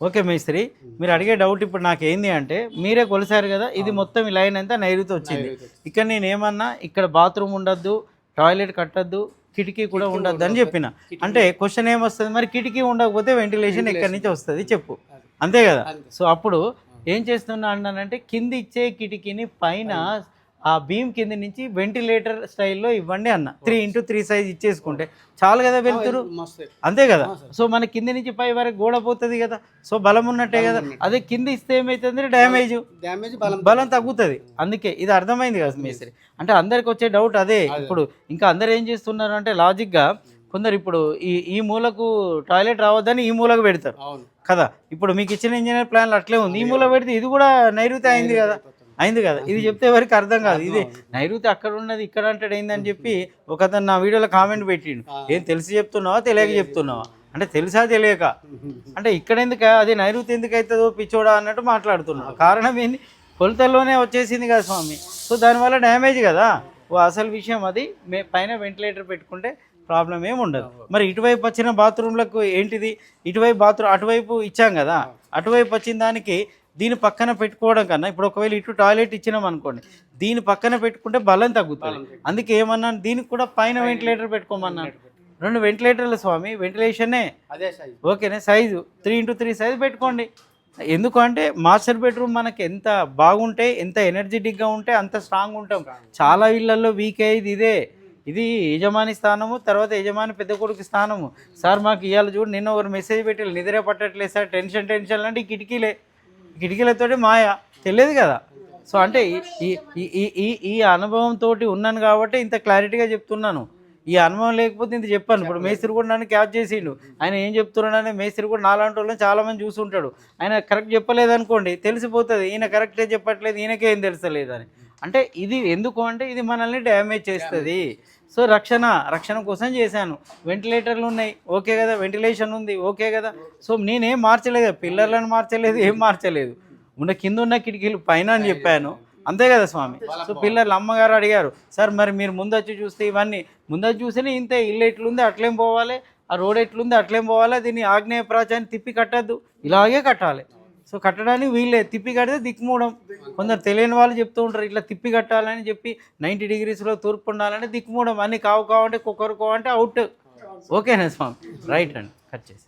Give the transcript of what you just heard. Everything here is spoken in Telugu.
ఓకే మేస్త్రి. మీరు అడిగే డౌట్ ఇప్పుడు నాకు ఏంది అంటే మీరే కొలిసారు కదా ఇది మొత్తం ఈ లైన్ అంతా నైరుతి వచ్చింది. ఇక్కడ నేను ఏమన్నా ఇక్కడ బాత్రూమ్ ఉండద్దు టాయిలెట్ కట్టద్దు కిటికీ కూడా ఉండద్దు అని చెప్పిన. అంటే క్వశ్చన్ ఏమొస్తుంది మరి? కిటికీ ఉండకపోతే వెంటిలేషన్ ఎక్కడి నుంచి వస్తుంది చెప్పు. అంతే కదా? సో అప్పుడు ఏం చేస్తున్నా అన్నానంటే కింది ఇచ్చే కిటికీని పైన ఆ బీమ్ కింద నుంచి వెంటిలేటర్ స్టైల్లో ఇవ్వండి అన్న. త్రీ ఇంటూ త్రీ సైజ్ ఇచ్చేసుకుంటే. చాలు కదా వెళ్తురు అంతే కదా? సో మన కింద నుంచి పై వరకు గోడ పోతుంది కదా? సో బలం ఉన్నట్టే కదా? అదే కింద ఇస్తే ఏమవుతుంది డ్యామేజ్. డ్యామేజ్ బలం బలం తగ్గుతుంది. అందుకే ఇది అర్థమైంది కదా మేస్త్రి అంటే అందరికి వచ్చే డౌట్ అదే. ఇప్పుడు ఇంకా అందరు ఏం చేస్తున్నారు అంటే లాజిక్గా కొందరు ఇప్పుడు ఈ ఈ మూలకు టాయిలెట్ రావద్దని ఈ మూలకు పెడతారు. కదా? ఇప్పుడు మీకు ఇచ్చిన ఇంజనీర్ ప్లాన్లు అట్లే ఉంది. ఈ మూల పెడితే ఇది కూడా నైరుతి అయింది కదా? అయింది కదా. ఇది చెప్తే ఎవరికి అర్థం కాదు. ఇది నైరుతి అక్కడ ఉన్నది ఇక్కడ అంటాడు ఏందని చెప్పి ఒక అతను నా వీడియోలో కామెంట్ పెట్టిండు. ఏం తెలిసి చెప్తున్నావా తెలియక చెప్తున్నావా? అంటే తెలుసా తెలియక? అంటే ఇక్కడ ఎందుకు అది నైరుతి ఎందుకు అవుతుందో పిచ్చోడా అన్నట్టు మాట్లాడుతున్నాడు. కారణం ఏంది కొలతల్లోనే వచ్చేసింది కదా స్వామి. సో దానివల్ల డ్యామేజ్ కదా. ఓ అసలు విషయం అది. మే పైన వెంటిలేటర్ పెట్టుకుంటే ప్రాబ్లం ఏమి ఉండదు. మరి ఇటువైపు వచ్చిన బాత్రూమ్లకు ఏంటిది? ఇటువైపు బాత్రూమ్ అటువైపు ఇచ్చాం కదా. అటువైపు వచ్చిన దానికి దీని పక్కన పెట్టుకోవడం కన్నా ఇప్పుడు ఒకవేళ ఇటు టాయిలెట్ ఇచ్చినాం అనుకోండి దీని పక్కన పెట్టుకుంటే బలం తగ్గుతుంది. అందుకే ఏమన్నాను దీనికి కూడా పైన వెంటిలేటర్ పెట్టుకోమన్నాను రెండు వెంటిలేటర్లు స్వామి వెంటిలేషనే అదే size ఓకేనే size three into three size పెట్టుకోండి. ఎందుకు అంటే మాస్టర్ బెడ్రూమ్ మనకి ఎంత బాగుంటే ఎంత ఎనర్జెటిక్గా ఉంటే అంత స్ట్రాంగ్ ఉంటాం. చాలా ఇళ్ళలో వీక్ అయ్యేది ఇదే. ఇది యజమాని స్థానము తర్వాత యజమాని పెద్ద కొడుకు స్థానము. సార్ మాకు ఇవాళ చూడు నిన్న ఒక మెసేజ్ పెట్టి నిద్ర పట్టట్లేదు సార్ టెన్షన్ టెన్షన్ అంటే ఈ కిటికీలే. కిటికీలతోటి మాయ తెలియదు కదా. సో అంటే ఈ- ఈ- ఈ- అనుభవంతో ఉన్నాను కాబట్టి ఇంత క్లారిటీగా చెప్తున్నాను. ఈ అనుభవం లేకపోతే ఇంత చెప్పాను. ఇప్పుడు మేస్త్రి కూడా నన్ను క్యాచ్ చేసిండు. ఆయన ఏం చెప్తున్నాడని మేస్త్రి కూడా నాలాంటి వాళ్ళని చాలా మంది చూసుంటాడు. ఆయన కరెక్ట్ చెప్పలేదనుకోండి తెలిసిపోతుంది. ఈయన కరెక్టే చెప్పట్లేదు ఈయనకే ఏం తెలుసలేదు అని. అంటే ఇది ఎందుకు అంటే ఇది మనల్ని డ్యామేజ్ చేస్తుంది. సో రక్షణ రక్షణ కోసం చేశాను. వెంటిలేటర్లు ఉన్నాయి. ఓకే కదా వెంటిలేషన్ ఉంది. ఓకే కదా. సో నేనేం మార్చలేదు. పిల్లర్లను మార్చలేదు ఏం మార్చలేదు. ఉన్న కింద ఉన్న కిటికీలు పైన అని చెప్పాను. అంతే కదా స్వామి. సో పిల్లలు అమ్మగారు అడిగారు సార్ మరి మీరు ముందొచ్చి చూస్తే ఇవన్నీ. ముందొచ్చి చూస్తేనే ఇంతే ఇల్లు ఎట్లుంది అట్లేం పోవాలి? ఆ రోడ్ ఎట్లుంది అట్లేం పోవాలి? దీన్ని ఆగ్నేయ ప్రాచాన్ని తిప్పి కట్టద్దు. ఇలాగే కట్టాలి. సో కట్టడానికి వీళ్ళే తిప్పి కడితే దిక్కుమూడం. కొందరు తెలియని వాళ్ళు చెప్తూ ఉంటారు ఇట్లా తిప్పి కట్టాలని చెప్పి నైంటీ డిగ్రీస్లో తూర్పు ఉండాలంటే దిక్కుమూడం. అన్ని కావు కావంటే కుక్కరు కావంటే అవుట్. ఓకేనా స్వామి? రైట్ అండి. కట్ చేసి